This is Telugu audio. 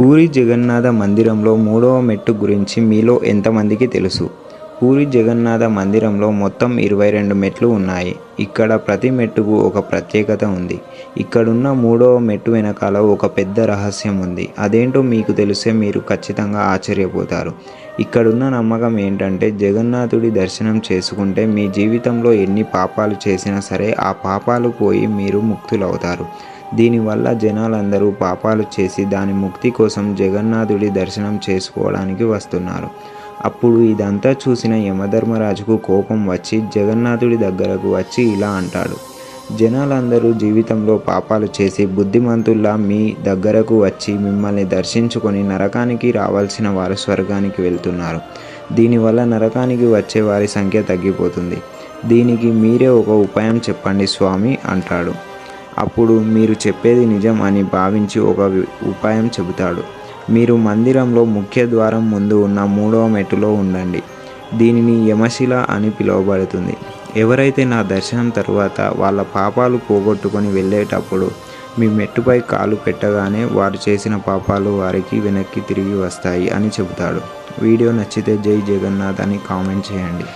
పూరి జగన్నాథ మందిరంలో మూడవ మెట్టు గురించి మీలో ఎంతమందికి తెలుసు? పూరి జగన్నాథ మందిరంలో మొత్తం ఇరవై రెండు మెట్లు ఉన్నాయి. ఇక్కడ ప్రతి మెట్టుకు ఒక ప్రత్యేకత ఉంది. ఇక్కడున్న మూడవ మెట్టు వెనకాల ఒక పెద్ద రహస్యం ఉంది. అదేంటో మీకు తెలిస్తే మీరు ఖచ్చితంగా ఆశ్చర్యపోతారు. ఇక్కడున్న నమ్మకం ఏంటంటే జగన్నాథుడి దర్శనం చేసుకుంటే మీ జీవితంలో ఎన్ని పాపాలు చేసినా సరే ఆ పాపాలు పోయి మీరు ముక్తులవుతారు. దీనివల్ల జనాలందరూ పాపాలు చేసి దాని ముక్తి కోసం జగన్నాథుడి దర్శనం చేసుకోవడానికి వస్తున్నారు. అప్పుడు ఇదంతా చూసిన యమధర్మరాజుకు కోపం వచ్చి జగన్నాథుడి దగ్గరకు వచ్చి ఇలా అంటాడు. జనాలందరూ జీవితంలో పాపాలు చేసి బుద్ధిమంతుల్లా మీ దగ్గరకు వచ్చి మిమ్మల్ని దర్శించుకొని నరకానికి రావాల్సిన వారు స్వర్గానికి వెళ్తున్నారు. దీనివల్ల నరకానికి వచ్చే వారి సంఖ్య తగ్గిపోతుంది. దీనికి మీరే ఒక ఉపాయం చెప్పండి స్వామి అంటాడు. అప్పుడు మీరు చెప్పేది నిజం అని భావించి ఒక ఉపాయం చెబుతాడు. మీరు మందిరంలో ముఖ్య ద్వారం ముందు ఉన్న మూడవ మెట్టులో ఉండండి. దీనిని యమశిల అని పిలువబడుతుంది. ఎవరైతే నా దర్శనం తరువాత వాళ్ళ పాపాలు పోగొట్టుకొని వెళ్ళేటప్పుడు మీ మెట్టుపై కాలు పెట్టగానే వారు చేసిన పాపాలు వారికి వెనక్కి తిరిగి వస్తాయి అని చెబుతాడు. వీడియో నచ్చితే జై జగన్నాథ్ అని కామెంట్ చేయండి.